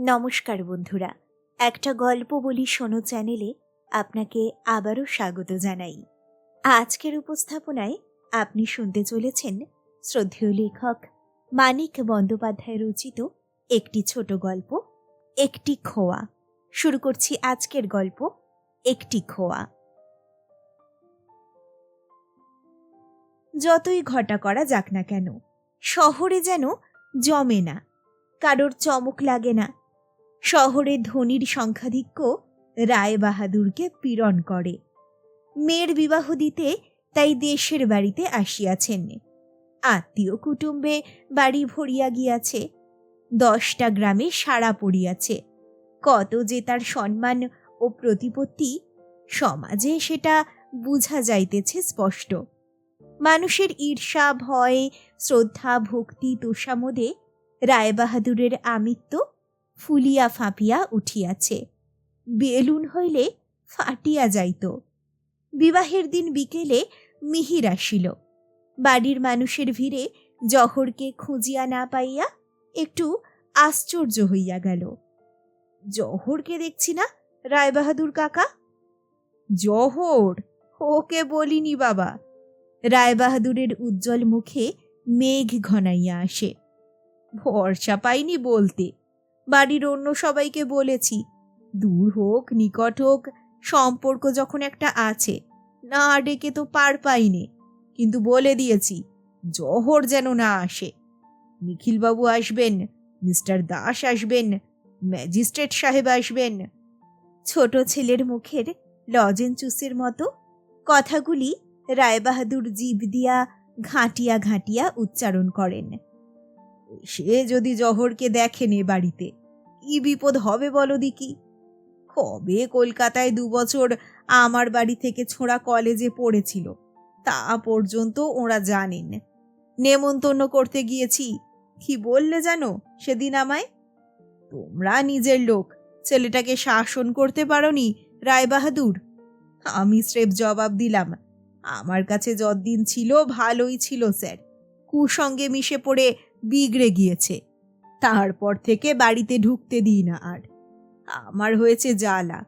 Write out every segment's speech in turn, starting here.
নমস্কার বন্ধুরা। একটা গল্প বলি শোনো চ্যানেলে, আপনাকে আবারও স্বাগত জানাই। আজকের উপস্থাপনায় আপনি শুনতে চলেছেন শ্রদ্ধেয় লেখক মানিক বন্দ্যোপাধ্যায় রচিত একটি ছোট গল্প, একটি খোয়া। শুরু করছি আজকের গল্প, একটি খোয়া। যতই ঘটা করা যাক না কেন, শহরে যেন জমে না। কারোর চমক লাগে না শহরে ধনির সংখ্যাধিক্য রায় বাহাদুরকে পীড়ন করে। মেয়ের বিবাহ দিতে তাই দেশের বাড়িতে আসিয়াছেন। আত্মীয় কুটুম্বে বাড়ি ভরিয়া গিয়াছে। দশটা গ্রামে সাড়া পড়িয়াছে। কত যে তার সম্মান ও প্রতিপত্তি, সমাজে সেটা বুঝা যাইতেছে স্পষ্ট। মানুষের ঈর্ষা, ভয়, শ্রদ্ধা, ভক্তি, তোষামোদে রায়বাহাদুরের আমিত্ব ফুলিয়া ফাঁপিয়া উঠিয়াছে। বেলুন হইলে ফাটিয়া যাইত। বিবাহের দিন বিকেলে মিহির আসিল। বাড়ির মানুষের ভিড়ে জহরকে খুঁজিয়া না পাইয়া একটু আশ্চর্য হইয়া গেল। জহরকে দেখছি না, রায়বাহাদুর কাকা? জহর? ওকে বলিনি বাবা। রায়বাহাদুরের উজ্জ্বল মুখে মেঘ ঘনাইয়া আসে। ভরসা পাইনি বলতে। বাড়ির অন্য সবাইকে বলেছি, দূর হোক, নিকট হোক, সম্পর্ক যখন একটা আছে, না ডেকে তো পার পাইনে। কিন্তু বলে দিয়েছি, জহর যেন না আসে। নিখিলবাবু আসবেন, মিস্টার দাস আসবেন, ম্যাজিস্ট্রেট সাহেব আসবেন। ছোট ছেলের মুখের লজেনচুসের মতো কথাগুলি রায়বাহাদুর জীব দিয়া ঘাঁটিয়া ঘাঁটিয়া উচ্চারণ করেন। সে যদি জহরকে দেখেনে বাড়িতে কি বিপদ হবে বলো দিকি কবে কলকাতায় দু বছর আমার বাড়ি থেকে ছোঁড়া কলেজে পড়েছিল, তা পর্যন্ত ওরা জানেন। নেমন্তন্ন করতে গিয়েছি, কি বললে জানো সেদিন আমায়? তোমরা নিজের লোক, ছেলেটাকে শাসন করতে পারোনি, রায়বাহাদুর। আমি স্রেফ জবাব দিলাম, আমার কাছে যতদিন ছিল ভালোই ছিল স্যার কুসঙ্গে মিশে পড়ে বিগড়ে গিয়েছে। তারপর থেকে বাড়িতে ঢুকতে দিই না আর। আমার হয়েছে জ্বালা।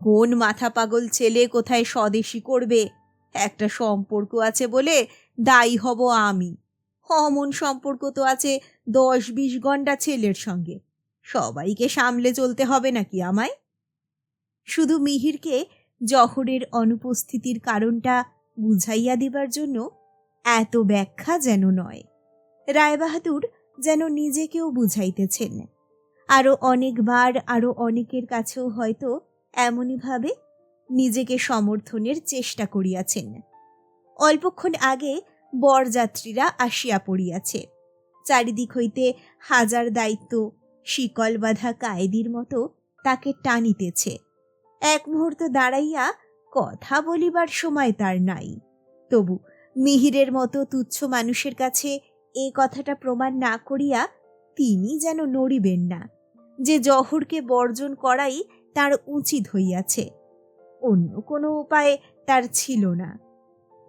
কোন মাথা পাগল ছেলে কোথায় স্বদেশি করবে? একটা সম্পর্ক আছে বলে দায়ী হব আমি। অমন সম্পর্ক তো আছে দশ বিশ ঘণ্টা ছেলের সঙ্গে। সবাইকে সামলে চলতে হবে নাকি আমায়? শুধু মিহিরকে জহরের অনুপস্থিতির কারণটা বুঝাইয়া দিবার জন্য এত ব্যাখ্যা যেন নয়। রায়বাহাদুর যেন নিজেকেও বুঝাইতেছেন। আরও অনেকবার আরও অনেকের কাছেও হয়তো এমনইভাবে নিজেকে সমর্থনের চেষ্টা করিয়াছেন। অল্পক্ষণ আগে বরযাত্রীরা আসিয়া পড়িয়াছে। চারিদিক হইতে হাজার দায়িত্ব, শিকল বাঁধা কায়েদির মতো তাকে টানিতেছে। এক মুহূর্ত দাঁড়াইয়া কথা বলিবার সময় তার নাই। তবু মিহিরের মতো তুচ্ছ মানুষের কাছে এ কথাটা প্রমাণ না করিয়া তিনি যেন নড়িবেন না। যে জহরকে বর্জন করাই তার উচিত হইয়াছে। অন্য কোনো উপায় তার ছিল না।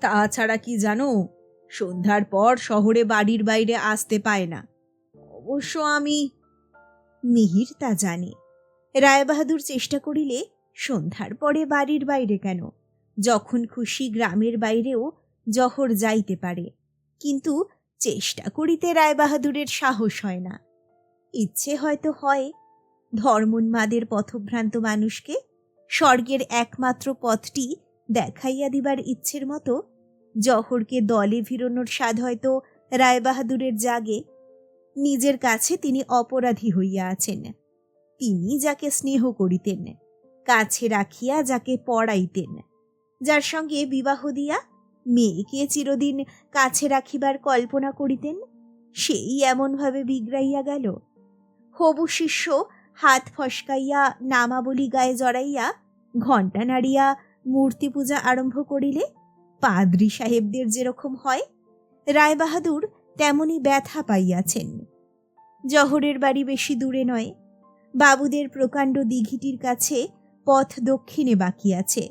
তাছাড়া কি জানো, সন্ধ্যার পর শহরে বাড়ির বাইরে আসতে পায় না। অবশ্য আমি মিহির তা জানে। রায়বাহাদুর চেষ্টা করিলে সন্ধ্যার পরে বাড়ির বাইরে কেন? যখন খুশি গ্রামের বাইরেও জহর যাইতে পারে। কিন্তু চেষ্টা করিতে রায়বাহাদুরের সাহস হয় না। ইচ্ছে হয়তো হয় ধর্মোন্মাদের পথভ্রান্ত মানুষকে স্বর্গের একমাত্র পথটি দেখাইয়া দিবার ইচ্ছের মতো জহরকে দলে ভিড়নোর স্বাদ হয়তো রায়বাহাদুরের জাগে। নিজের কাছে তিনি অপরাধী হইয়া আছেন। তিনি যাকে স্নেহ করিতেন, কাছে রাখিয়া যাকে পড়াইতেন, যার সঙ্গে বিবাহ দিয়া মেয়েকে চিরদিন কাছে রাখিবার কল্পনা করিতেন, সেই এমনভাবে বিগড়াইয়া গেল। হবু শিষ্য হাত ফসকাইয়া নামাবলী গায়ে জড়াইয়া ঘণ্টা নাড়িয়া মূর্তি পূজা আরম্ভ করিলে, পাদ্রি সাহেবদের যেরকম হয়, রায়বাহাদুর তেমনি ব্যথা পাইয়াছেন। জহরের বাড়ি বেশি দূরে নয়, বাবুদের প্রকাণ্ড দিঘিটির কাছে পথ দক্ষিণে বাকি আছে।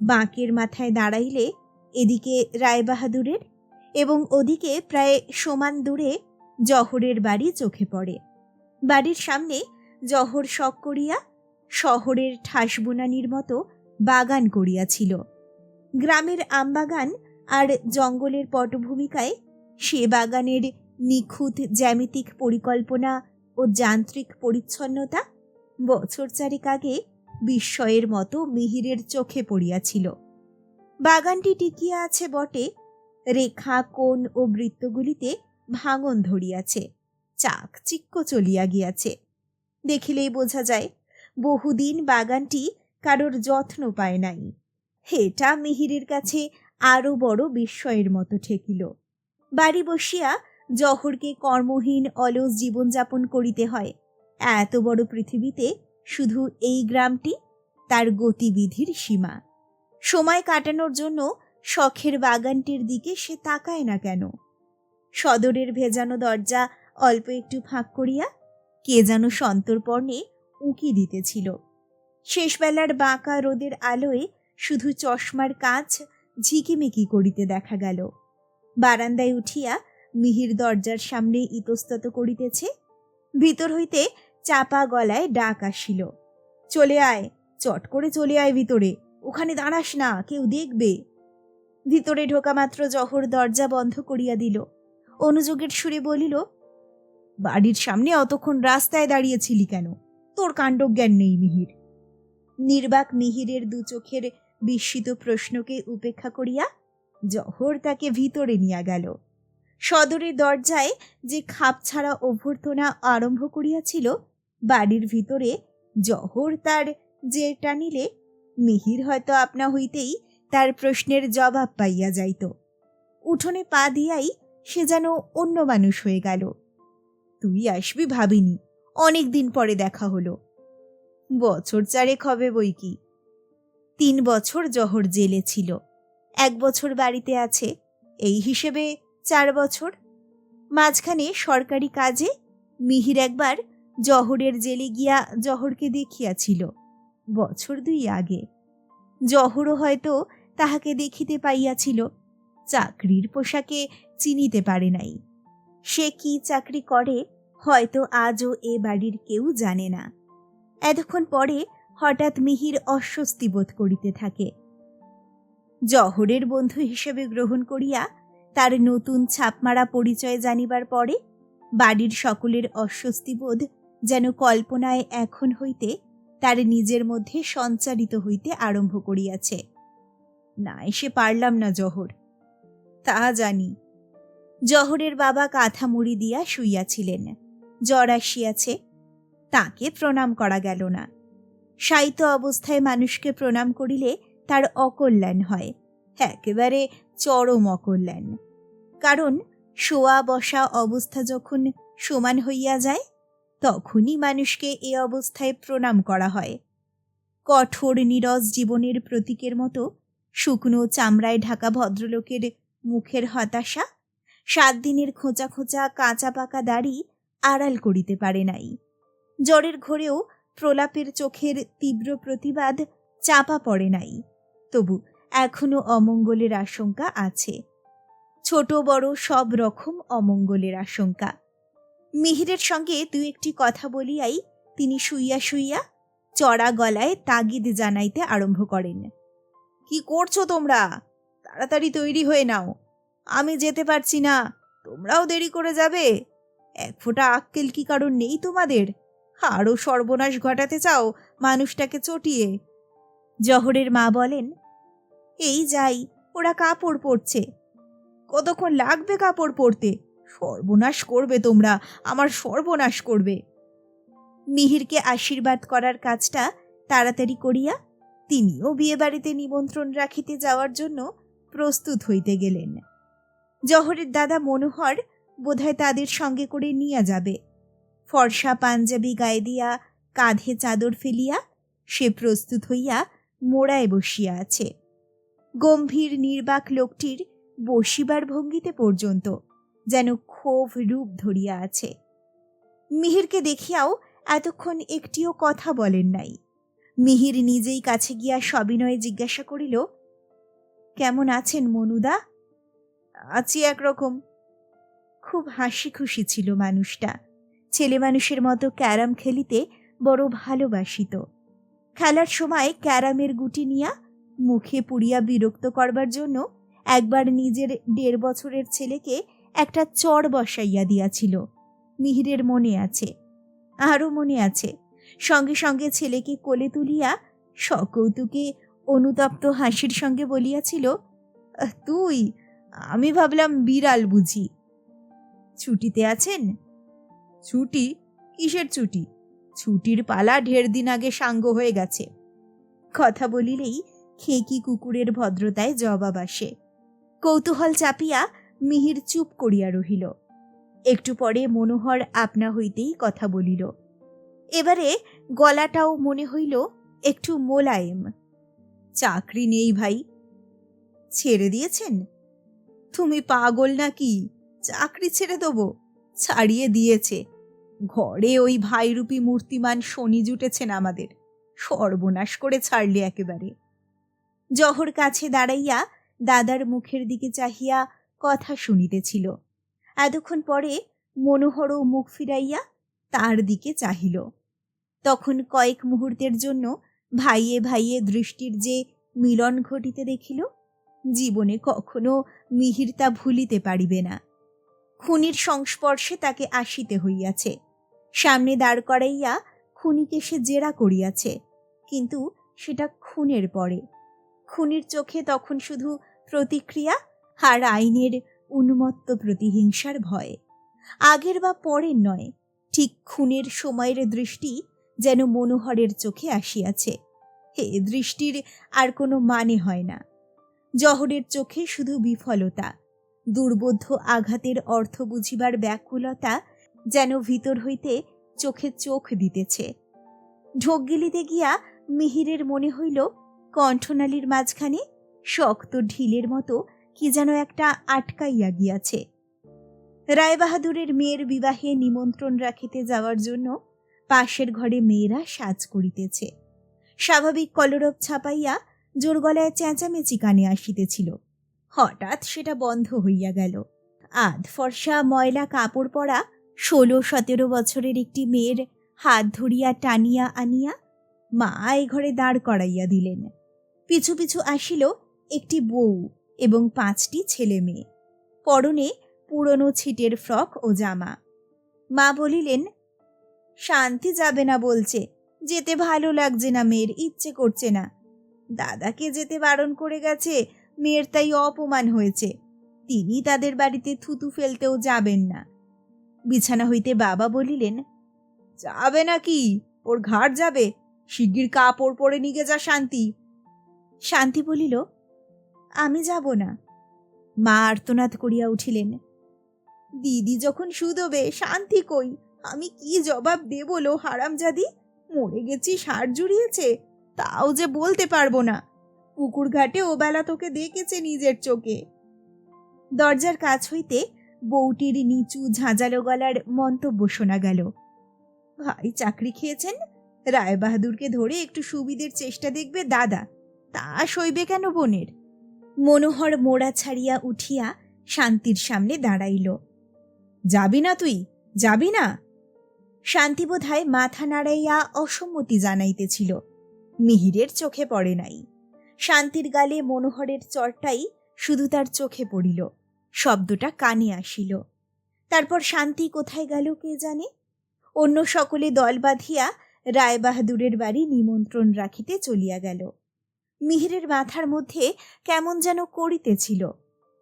বাঁকের মাথায় দাঁড়াইলে এদিকে রায়বাহাদুরের এবং ওদিকে প্রায় সমান দূরে জহরের বাড়ি চোখে পড়ে। বাড়ির সামনে জহর শখ করিয়া শহরের ঠাসবুনানির মতো বাগান করিয়াছিল। গ্রামের আমবাগান আর জঙ্গলের পটভূমিকায় সে বাগানের নিখুঁত জ্যামিতিক পরিকল্পনা ও যান্ত্রিক পরিচ্ছন্নতা বছর চারেক আগে বিস্ময়ের মতো মিহিরের চোখে পড়িয়াছিল। বাগানটি টিকিয়া আছে বটে। রেখা, কোণ ও বৃত্তগুলিতে ভাঙন ধরিয়াছে। চাকচিক্য চলিয়া গিয়াছে। দেখিলেই বোঝা যায়, বহুদিন বাগানটি কারোর যত্ন পায় নাই। এটা মিহিরের কাছে আরও বড় বিস্ময়ের মতো ঠেকিল। বাড়ি বসিয়া জহরকে কর্মহীন, অলস জীবনযাপন করিতে হয়। এত বড় পৃথিবীতে শুধু এই গ্রামটি তার গতিবিধির সীমা। সময় কাটানোর জন্য শখের বাগানটির দিকে সে তাকায় না কেন। সদরের ভেজানো দরজা অল্প একটু ফাঁক করিয়া কে যেন সন্তর্পণে উঁকি দিতেছিল। শেষবেলার বাঁকা রোদের আলোয় শুধু চশমার কাজ ঝিকিমিকি করিতে দেখা গেল। বারান্দায় উঠিয়া মিহির দরজার সামনে ইতস্তত করিতেছে, ভিতর হইতে চাপা গলায় ডাক আসিল, চলে আয়, চট করে চলে আয় ভিতরে। ওখানে দাঁড়াস না, কেউ দেখবে। ভিতরে ঢোকা মাত্র জহর দরজা বন্ধ করিয়া দিল। অনুযোগের সুরে বলিল, বাড়ির সামনে অতক্ষণ রাস্তায় দাঁড়িয়েছিলি কেন? তোর কাণ্ডজ্ঞান নেই মিহির। নির্বাক মিহিরের দু চোখের বিস্মিত প্রশ্নকে উপেক্ষা করিয়া জহর তাকে ভিতরে নিয়া গেল। সদরের দরজায় যে খাপ ছাড়া অভ্যর্থনা আরম্ভ করিয়াছিল, বাড়ির ভিতরে জহর তার যে টানিলে মিহির হয়তো আপনা হইতেই তার প্রশ্নের জবাব পাইয়া যাইত। উঠোনে পা দিয়াই সে যেন অন্য মানুষ হয়ে গেল। তুই আসবি ভাবিনি অনেক দিন পরে দেখা হলো। বছর চারেক হবে বই কি? তিন বছর জহর জেলে ছিল। এক বছর বাড়িতে আছে, এই হিসেবে চার বছর। মাঝখানে সরকারি কাজে মিহির একবার জহরের জেলে গিয়া জহরকে দেখিয়াছিল। বছর দুই আগে। জহরও হয়তো তাহাকে দেখিতে পাইয়াছিল, চাকরির পোশাকে চিনিতে পারে নাই। সে কি চাকরি করে হয়তো আজও এ বাড়ির কেউ জানে না। এতক্ষণ পরে হঠাৎ মিহির অস্বস্তি বোধ করিতে থাকে। জহরের বন্ধু হিসেবে গ্রহণ করিয়া তার নতুন ছাপমারা পরিচয় জানিবার পরে বাড়ির সকলের অস্বস্তি বোধ যেন কল্পনায় এখন হইতে তার নিজের মধ্যে সঞ্চারিত হইতে আরম্ভ করিয়াছে। না এসে পারলাম না জহর। তাহা জানি। জহরের বাবা কাঁথা মুড়ি দিয়া শুইয়াছিলেন। জ্বর আসিয়াছে। তাকে প্রণাম করা গেল না। সাইত অবস্থায় মানুষকে প্রণাম করিলে তার অকল্যাণ হয়। একেবারে চরম অকল্যাণ। কারণ শোয়া বসা অবস্থা যখন সমান হইয়া যায় তখনই মানুষকে এ অবস্থায় প্রণাম করা হয়। কঠোর, নিরস জীবনের প্রতীকের মতো শুকনো চামড়ায় ঢাকা ভদ্রলোকের মুখের হতাশা সাত দিনের খোঁচা খোঁচা কাঁচা পাকা দাড়ি আড়াল করিতে পারে নাই। জ্বরের ঘোরেও প্রলাপের চোখের তীব্র প্রতিবাদ চাপা পড়ে নাই। তবু এখনও অমঙ্গলের আশঙ্কা আছে। ছোট বড় সব রকম অমঙ্গলের আশঙ্কা। মিহিরের সঙ্গে দু একটি কথা বলিয়াই তিনি শুইয়া শুইয়া চড়া গলায় তাগিদ জানাইতে আরম্ভ করেন। কি করছ তোমরা? তাড়াতাড়ি তৈরি হয়ে নাও। আমি যেতে পারছি না। তোমরাও দেরি করে যাবে। এক ফোঁটা আক্কেল কি কারণ নেই তোমাদের? আরও সর্বনাশ ঘটাতে চাও মানুষটাকে চটিয়ে? জহরের মা বলেন, এই যাই, ওরা কাপড় পরছে। কতক্ষণ লাগবে কাপড় পরতে? সর্বনাশ করবে তোমরা, আমার সর্বনাশ করবে। মিহিরকে আশীর্বাদ করার কাজটা তাড়াতাড়ি করিয়া তিনিও বিয়েবাড়িতে নিমন্ত্রণ রাখিতে যাওয়ার জন্য প্রস্তুত হইতে গেলেন। জহরের দাদা মনোহর বোধহয় তাদের সঙ্গে করে নিয়ে যাবে। ফর্সা পাঞ্জাবি গায়ে দিয়া, কাঁধে চাদর ফেলিয়া সে প্রস্তুত হইয়া মোড়ায় বসিয়া আছে। গম্ভীর নির্বাক লোকটির বসিবার ভঙ্গিতে পর্যন্ত যেন ক্ষোভ রূপ ধরিয়া আছে। মিহিরকে দেখিয়াও এতক্ষণ একটিও কথা বলেন নাই। মিহির নিজেই কাছে গিয়া সবিনয়ে জিজ্ঞাসা করিল, কেমন আছেন মনুদা? আছি একরকম। খুব হাসি খুশি ছিল মানুষটা। ছেলে মানুষের মতো ক্যারাম খেলিতে বড় ভালোবাসিত। খেলার সময় ক্যারামের গুটি নিয়া মুখে পুড়িয়া বিরক্ত করবার জন্য একবার নিজের দেড় বছরের ছেলেকে একটা চর বসাইয়া দিয়াছিল। মিহিরের মনে আছে, আরও মনে আছে। সঙ্গে সঙ্গে ছেলেকে কোলে তুলিয়া সকৌতুকে অনুতপ্ত হাসির সঙ্গে বলিয়াছিল তুই, আমি ভাবলাম বিড়াল বুঝি। ছুটিতে আছেন? ছুটি? কিসের ছুটি? ছুটির পালা ঢের দিন আগে সাঙ্গ হয়ে গেছে। কথা বলিলেই খেকি কুকুরের ভদ্রতায় জবাব আসে। কৌতূহল চাপিয়া মিহির চুপ করিয়া রহিল। একটু পরে মনোহর আপনা হইতেই কথা বলিল। এবারে গলাটাও মনে হইল একটু মোলায়েম। চাকরি নেই ভাই। ছেড়ে দিয়েছেন? তুমি পাগল নাকি? চাকরি ছেড়ে দেবো। ছাড়িয়ে দিয়েছে। ঘরে ওই ভাইরূপী মূর্তিমান শনি জুটেছেন আমাদের। সর্বনাশ করে ছাড়লে একেবারে। জহর কাছে দাঁড়াইয়া দাদার মুখের দিকে চাহিয়া কথা শুনিতেছিল। এতক্ষণ পরে মনোহরও মুখ ফিরাইয়া তার দিকে চাহিল। তখন কয়েক মুহূর্তের জন্য ভাইয়ে ভাইয়ে দৃষ্টির যে মিলন ঘটিতে দেখিল, জীবনে কখনো মিহির তা ভুলিতে পারিবে না। খুনির সংস্পর্শে তাকে আসিতে হইয়াছে। সামনে দাঁড় করাইয়া খুনিকে সে জেরা করিয়াছে, কিন্তু সেটা খুনের পরে। খুনির চোখে তখন শুধু প্রতিক্রিয়া আর আইনের উন্মত্ত প্রতিহিংসার ভয়। আগের বা পরের নয়, ঠিক খুনের সময়ের দৃষ্টি যেন মনোহরের চোখে আসিয়াছে। হে, দৃষ্টির আর কোনো মানে হয় না। জহরের চোখে শুধু বিফলতা, দুর্বোধ্য আঘাতের অর্থ বুঝিবার ব্যাকুলতা যেন ভিতর হইতে চোখে চোখ দিতেছে। ঢোক গিলিতে গিয়া মিহিরের মনে হইল, কণ্ঠনালীর মাঝখানে শক্ত ঢিলের মতো কি যেন একটা আটকাইয়া গিয়াছে। রায়বাহাদুরের মেয়ের বিবাহে নিমন্ত্রণ রাখিতে যাওয়ার জন্য পাশের ঘরে মেয়েরা সাজ করিতেছে। স্বাভাবিক কলরব ছাপাইয়া জোর গলায় চেঁচামেচি কানে আসিতেছিল। হঠাৎ সেটা বন্ধ হইয়া গেল। আধ ফর্সা ময়লা কাপড় পরা ষোলো সতেরো বছরের একটি মেয়ের হাত ধরিয়া টানিয়া আনিয়া মা এ ঘরে দাঁড় করাইয়া দিলেন। পিছু পিছু আসিল একটি বউ। এবং পাঁচটি ছেলে মেয়ে। পরনে পুরনো ছিটের ফ্রক ও জামা। মা বলিলেন, শান্তি যাবে না বলছে, যেতে ভালো লাগছে না মেয়ের, ইচ্ছে করছে না। দাদাকে যেতে বারণ করে গেছে, মেয়ের তাই অপমান হয়েছে। তিনি তাদের বাড়িতে থুতু ফেলতেও যাবেন না। বিছানা হইতে বাবা বলিলেন, যাবে নাকি ওর ঘাট যাবে। শিগগির কাপড় পরে নিগে যা শান্তি। শান্তি বলিল আমি যাব না। মা আর্তনাদ করিয়া উঠিলেন। দিদি যখন শুধোবে শান্তি কই? আমি কি জবাব দেব লো, হারামজাদি? মরে গেছি, সার জুড়িয়েছে। তাও যে বলতে পারব না। পুকুর ঘাটে ও বেলা তোকে দেখেছে নিজের চোখে। দরজার কাছ হইতে বউটির নিচু ঝাঁঝালো গলার মন্তব্য শোনা গেল। ভাই চাকরি খেয়েছেন? রায়বাহাদুরকে ধরে একটু সুবিধের চেষ্টা দেখবে দাদা। তা সইবে কেন বোনের? মনোহর মোড়া ছাড়িয়া উঠিয়া শান্তির সামনে দাঁড়াইল। যাবি না তুই? যাবি না? শান্তি বোধহয় মাথা নাড়াইয়া অসম্মতি জানাইতেছিল। মিহিরের চোখে পড়ে নাই। শান্তির গালে মনোহরের চরটাই শুধু তার চোখে পড়িল। শব্দটা কানে আসিল। তারপর শান্তি কোথায় গেল কে জানে? অন্য সকলে দল বাঁধিয়া রায়বাহাদুরের বাড়ি নিমন্ত্রণ রাখিতে চলিয়া গেল। মিহিরের মাথার মধ্যে কেমন যেন করিতেছিল।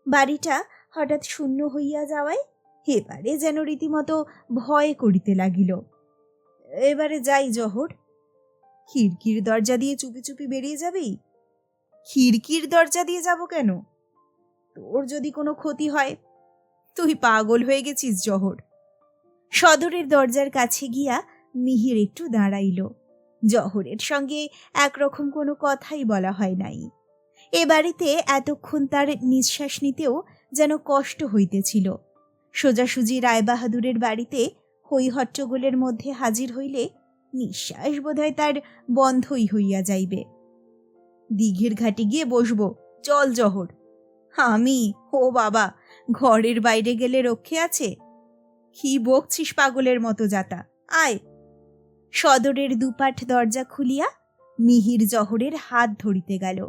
বাড়িটা হঠাৎ শূন্য হইয়া যাওয়ায় এবারে যেন রীতিমতো ভয় করিতে লাগিল। এবারে যাই জহর। খিড়কির দরজা দিয়ে চুপি চুপি বেরিয়ে যাবি? খিড়কির দরজা দিয়ে যাব কেন? তোর যদি কোনো ক্ষতি হয়, তুই পাগল হয়ে গেছিস জহর। সদরের দরজার কাছে গিয়া মিহির একটু দাঁড়াইল। জহরের সঙ্গে একরকম কোনো কথাই বলা হয় নাই। এ বাড়িতে এতক্ষণ তার নিঃশ্বাস নিতেও যেন কষ্ট হইতেছিল। সোজাসুজি রায়বাহাদুরের বাড়িতে হই হট্টগোলের মধ্যে হাজির হইলে নিঃশ্বাস বোধহয় তার বন্ধই হইয়া যাইবে। দিঘির ঘাটে গিয়ে বসবো, চল জহর। আমি, ও বাবা, ঘরের বাইরে গেলে রক্ষে আছে? কি বকছিস পাগলের মতো যাতা? আয় সদরের দুপাট দরজা খুলিয়া মিহির জহরের হাত ধরিতে গেল।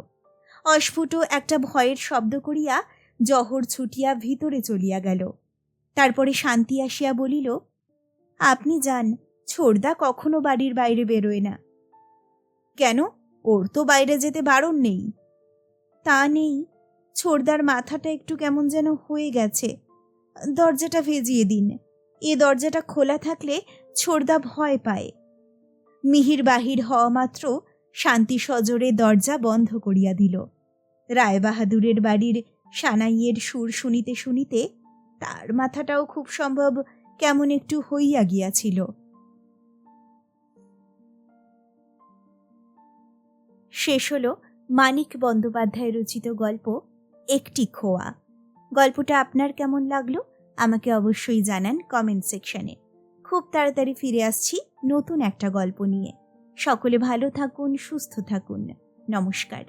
অস্ফুট একটা ভয়ের শব্দ করিয়া জহর ছুটিয়া ভিতরে চলিয়া গেল। তারপরে শান্তি আসিয়া বলিল, আপনি যান ছোড়দা কখনো বাড়ির বাইরে বেরোয় না। কেন? ওর তো বাইরে যেতে বারণ নেই। তা নেই ছোড়দার মাথাটা একটু কেমন যেন হয়ে গেছে। দরজাটা ভেজিয়ে দিন। এ দরজাটা খোলা থাকলে ছোড়দা ভয় পায়। মিহির বাহির হওয়া মাত্র শান্তি সজোরে দরজা বন্ধ করিয়া দিল। রায়বাহাদুরের বাড়ির সানাইয়ের সুর শুনিতে শুনিতে তার মাথাটাও খুব সম্ভব কেমন একটু হইয়া গিয়াছিল। শেষ হল মানিক বন্দ্যোপাধ্যায় রচিত গল্প একটি খোয়া। গল্পটা আপনার কেমন লাগল আমাকে অবশ্যই জানান কমেন্ট সেকশনে। খুব তাড়াতাড়ি ফিরে আসছি নতুন একটা গল্প নিয়ে। সকলে ভালো থাকুন সুস্থ থাকুন। নমস্কার।